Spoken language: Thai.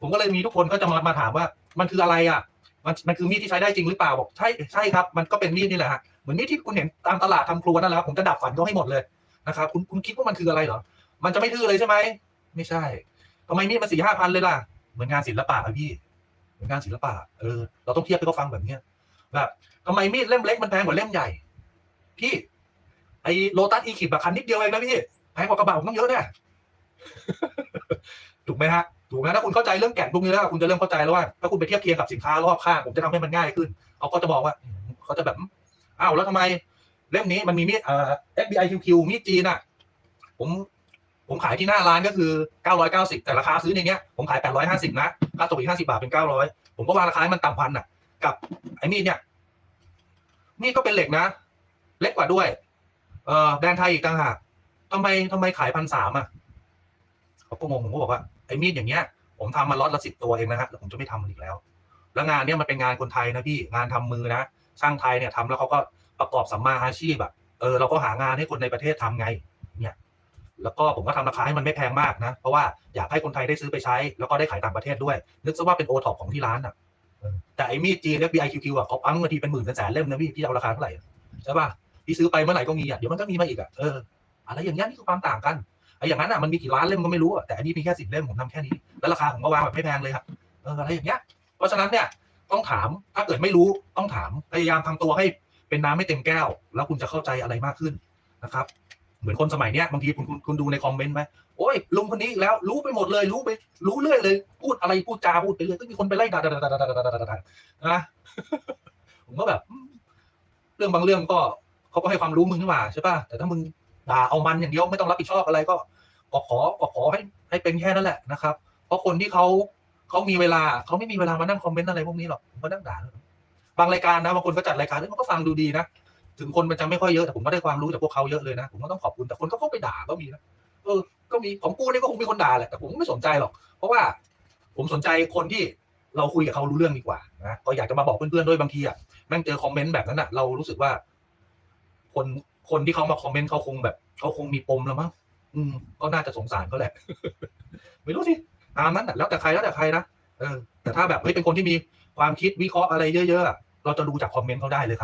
ผมก็เลยมีทุกคนก็จะมามาถามว่า มันคืออะไรอะ มันมันคือมีดที่ใช้ได้จริงหรือเปล่าบอกใช่ใช่ครับ มันก็เป็นมีดนี่แหละฮะเหมือนมีดที่คุณเห็นตามตลาดทำครัวนั่นแหละผมจะดับฝันเขาให้หมดเลยนะครับคุณคุณคิดว่ามันคืออะไรเหรอมันจะไม่ทื่อเลยใช่ไหมไม่ใช่ทำไมมีดมันสี่ห้าพันเลยล่ะเหมือนงานศิลปะอะพี่เหมือนงานศิลปะเออเราต้องเทียบให้เขาฟังแบบเนี้ยแบบทำไมมีดเล่มเล็กมันแพงกว่าเล่มใหญ่พี่ไอโลตัสอีคิบอะคันนิดเดียวเองนะพี่แพงกว่ากระบะผมต้องเยอะแน่ถูกไหมฮะ ถูกไหมถ้าคุณเข้าใจเรื่องแก่นพวกนี้แล้วคุณจะเริ่มเข้าใจแล้วว่าถ้าคุณไปเทียบเคียงกับสินค้ารอบข้างผมจะทำให้มันง่ายขึ้นเขาก็จะบอกว่าเขาจะแบบอ้าวแล้วทำไมเล่มนี้มันมีมีดเอ่อ FBI QQ มีดจีนอะ ผมผมขายที่หน้าร้านก็คือ 990 แต่ราคาซื้อในเนี้ยผมขาย 850 นะค่าตกอีก50 บาทเป็น 900 ผมก็วางราคาให้มันต่ำพันอะ กับไอ้มีดเนี่ยมีดก็เป็นเหล็กนะ เล็กกว่าด้วย เออแบรนด์ไทยอีกต่างหากทำไมทำไมขายพันสามอะ เขาก็งงผมก็บอกว่าไอ้มีดอย่างเงี้ย ผมทำมาล็อตละสิบตัวเองนะฮะแล้วผมจะไม่ทำมันอีกแล้ว แล้วงานเนี้ยมันเป็นงานคนไทยนะพี่งานทำมือนะช่างไทยเนี่ยทำแล้วเขาก็ประกอบสัมมาอาชีพแบบเออเราก็หางานให้คนในประเทศทำไง เนี่ย แล้วก็ผมก็ทำราคาให้มันไม่แพงมากนะ เพราะว่าอยากให้คนไทยได้ซื้อไปใช้ แล้วก็ได้ขายต่างประเทศด้วย นึกซะว่าเป็นโอท็อปของที่ร้านอะแต่ไอ้มีดจีน FBI QQ อะเขาปั๊มาทีเป็นหมื่นเป็นแสนเล่มนะพี่พี่เอาราคาเท่าไหร่ใช่ป่ะพี่ซื้อไปเมื่อไหร่ก็มีอะเดี๋ยวมันก็มีมาอีกอะเอออะไรอย่างเงี้ยนี่คือความต่างกัน ไอ้อย่างนั้นอะมันมีกี่ล้านเล่มก็ไม่รู้อะแต่อันนี้มีแค่สิบเล่มผมทำแค่นี้ แล้วราคาผมก็วางแบบไม่แพงเลยครับเอออะไรอย่างเงี้ย เพราะฉะนั้นเนี่ยต้องถามถ้าเกิดไม่รู้ต้องถามพยายามทำตัวให้เป็นน้ำไม่เต็มแก้ว แล้วคุณจะเข้าใจอะไรมากขึ้นนะครับ เหมือนคนสมัยเนี้ยบางทีคุณคุณดูในคอมเมนต์ไหมโอ้ยลุงคนนี้แล้วรู้ไปหมดเลยรู้ไปรู้เรื่อยเลย พูดอะไรพูดจาพูดไปเรื่อยก็มีคนไปไล่ด่าด่าด่าด่าด่าด่าด่านะผมก็แบบ เรื่องบางเรื่องก็เขาก็ให้ความรู้มึงขึ้นมาใช่ป่ะแต่ถ้ามึง ด่าเอามันอย่างเดียวไม่ต้องรับผิดชอบอะไรก็ก็ขอก็ขอให้ให้เป็นแค่นั้นแหละนะครับ เพราะคนที่เขาเขามีเวลาเขาไม่มีเวลามานั่งคอมเมนต์อะไรพวกนี้หรอกผมก็นั่งด่าบางรายการนะบางคนก็จัดรายการแล้วมันก็ฟังดูดีนะถึงคนมันจะไม่ค่อยเยอะแต่ผมก็ได้ความรู้จากพวกเขาเยอะเลยนะผมก็ต้องขอบคุณแต่คนก็เข้าไปด่าก็มีนะเออก็มีของกูนี่ก็คงมีคนด่าแหละแต่ผมไม่สนใจหรอก เพราะว่าผมสนใจคนที่เราคุยกับเขารู้เรื่องดีกว่านะก็อยากจะมาบอกเพื่อนๆด้วยบางทีอะแม่งเจอคอมเมนต์แบบนั้นอะเรารู้สึกว่า คน คนที่เขามาคอมเมนต์เขาคงแบบเขาคงมีปมแล้วมั้งอืมก็น่าจะสงสารเขาแหละ ไม่รู้สิตามนั้นแล้วแต่ใครแล้วแต่ใครนะเออแต่ถ้าแบบเฮ้ยเป็นคนที่มีความคิดวิเคราะห์อะไรเยอะๆเราจะดูจากคอมเมนต์เขาได้เลยครับ